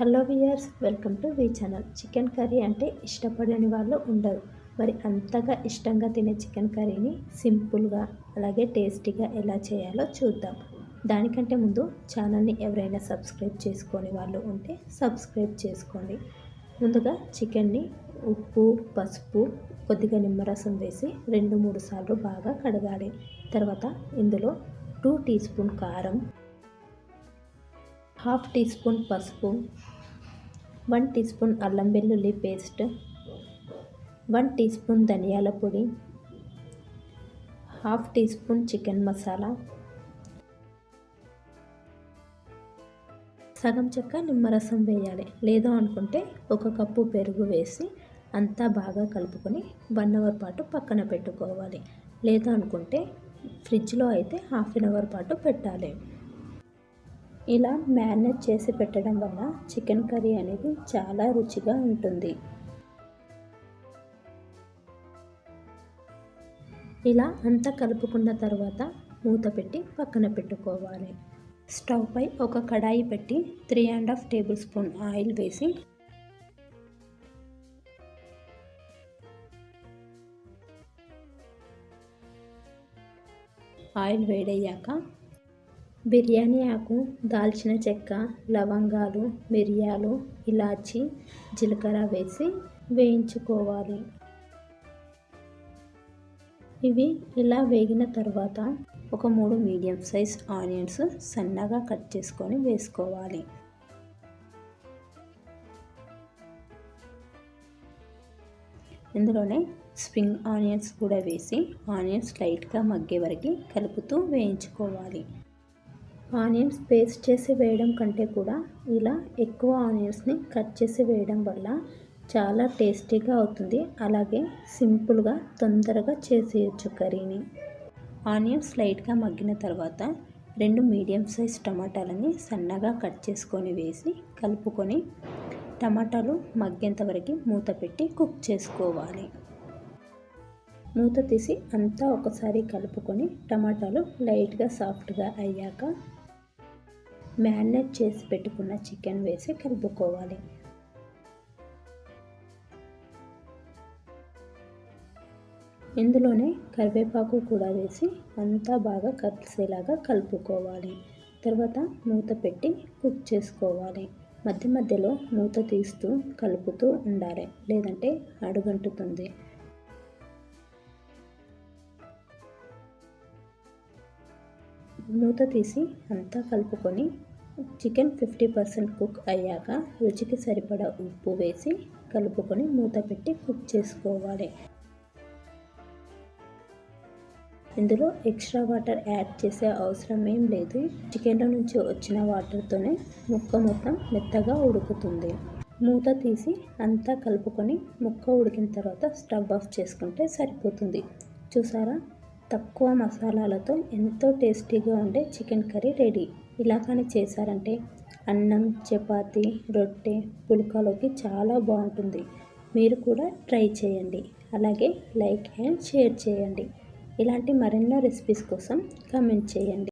Hello viewers welcome to V channel. Chicken curry అంటే ఇష్టపడని వాళ్ళు ఉండరు. మరి అంతగా ఇష్టంగా తినే చికెన్ కర్రీని సింపుల్గా అలాగే టేస్టీగా ఎలా చేయాలో చూద్దాం. దానికంటే ముందు ఛానల్ని ఎవరైనా సబ్స్క్రైబ్ చేసుకొని వాళ్ళు ఉంటే సబ్స్క్రైబ్ చేసుకోండి. ముందుగా చికెన్ని ఉప్పు పసుపు కొద్దిగా నిమ్మరసం వేసి రెండు మూడు సార్లు బాగా కడగాలి. తర్వాత ఇందులో టూ టీ స్పూన్ కారం హాఫ్ టీ స్పూన్ పసుపు వన్ టీ స్పూన్ అల్లం వెల్లుల్లి పేస్ట్ వన్ టీ స్పూన్ ధనియాల పొడి half teaspoon chicken masala సగం చెక్క నిమ్మరసం వేయాలి. లేదు అనుకుంటే ఒక కప్పు పెరుగు వేసి అంతా బాగా కలుపుకొని వన్ అవర్ పాటు పక్కన పెట్టుకోవాలి. లేదు అనుకుంటే ఫ్రిడ్జ్లో అయితే హాఫ్ అన్ అవర్ పాటు పెట్టాలి. ఇలా మ్యారినేట్ చేసి పెట్టడం వల్ల చికెన్ కర్రీ అనేది చాలా రుచిగా ఉంటుంది. ఇలా అంతా కలుపుకున్న తర్వాత మూత పెట్టి పక్కన పెట్టుకోవాలి. స్టవ్పై ఒక కడాయి పెట్టి three and half tablespoon oil వేసి ఆయిల్ వేడయ్యాక బిర్యానీ ఆకు దాల్చిన చెక్క లవంగాలు మిరియాలు ఇలాచి జీలకర్ర వేసి వేయించుకోవాలి. ఇవి ఇలా వేగిన తర్వాత ఒక మూడు మీడియం సైజ్ ఆనియన్స్ సన్నగా కట్ చేసుకొని వేసుకోవాలి. ఇందులోనే స్ప్రింగ్ ఆనియన్స్ కూడా వేసి ఆనియన్స్ లైట్గా మగ్గే వరకు కలుపుతూ వేయించుకోవాలి. ఆనియన్స్ పేస్ట్ చేసి వేయడం కంటే కూడా ఇలా ఎక్కువ ఆనియన్స్ని కట్ చేసి వేయడం వల్ల చాలా టేస్టీగా అవుతుంది. అలాగే సింపుల్గా తొందరగా చేసేయచ్చు కర్రీని. ఆనియన్స్ లైట్గా మగ్గిన తర్వాత రెండు మీడియం సైజ్ టమాటాలని సన్నగా కట్ చేసుకొని వేసి కలుపుకొని టమాటాలు మగ్గేంత వరకు మూత పెట్టి కుక్ చేసుకోవాలి. మూత తీసి అంతా ఒకసారి కలుపుకొని టమాటాలు లైట్గా సాఫ్ట్గా అయ్యాక మ్యారినేట్ చేసి పెట్టుకున్న చికెన్ వేసి కలుపుకోవాలి. ఇందులోనే కరివేపాకు కూడా వేసి అంతా బాగా కలిసేలాగా కలుపుకోవాలి. తర్వాత మూత పెట్టి కుక్ చేసుకోవాలి. మధ్య మధ్యలో మూత తీస్తూ కలుపుతూ ఉండాలి. లేదంటే అడుగంటుతుంది. మూత తీసి అంతా కలుపుకొని చికెన్ ఫిఫ్టీ పర్సెంట్ కుక్ అయ్యాక రుచికి సరిపడా ఉప్పు వేసి కలుపుకొని మూత పెట్టి కుక్ చేసుకోవాలి. ఇందులో ఎక్స్ట్రా వాటర్ యాడ్ చేసే అవసరం ఏం లేదు. చికెన్లో నుంచి వచ్చిన వాటర్తోనే ముక్క మొత్తం మెత్తగా ఉడుకుతుంది. మూత తీసి అంతా కలుపుకొని ముక్క ఉడికిన తర్వాత స్టవ్ ఆఫ్ చేసుకుంటే సరిపోతుంది. చూసారా? తక్కువ మసాలాలతో ఎంతో టేస్టీగా ఉండే చికెన్ కర్రీ రెడీ. ఇలా కానీ చేశారంటే అన్నం చపాతి రొట్టె పుల్కాలోకి చాలా బాగుంటుంది. మీరు కూడా ట్రై చేయండి. అలాగే లైక్ అండ్ షేర్ చేయండి. ఇలాంటి మరెన్నో రెసిపీస్ కోసం కమెంట్ చేయండి.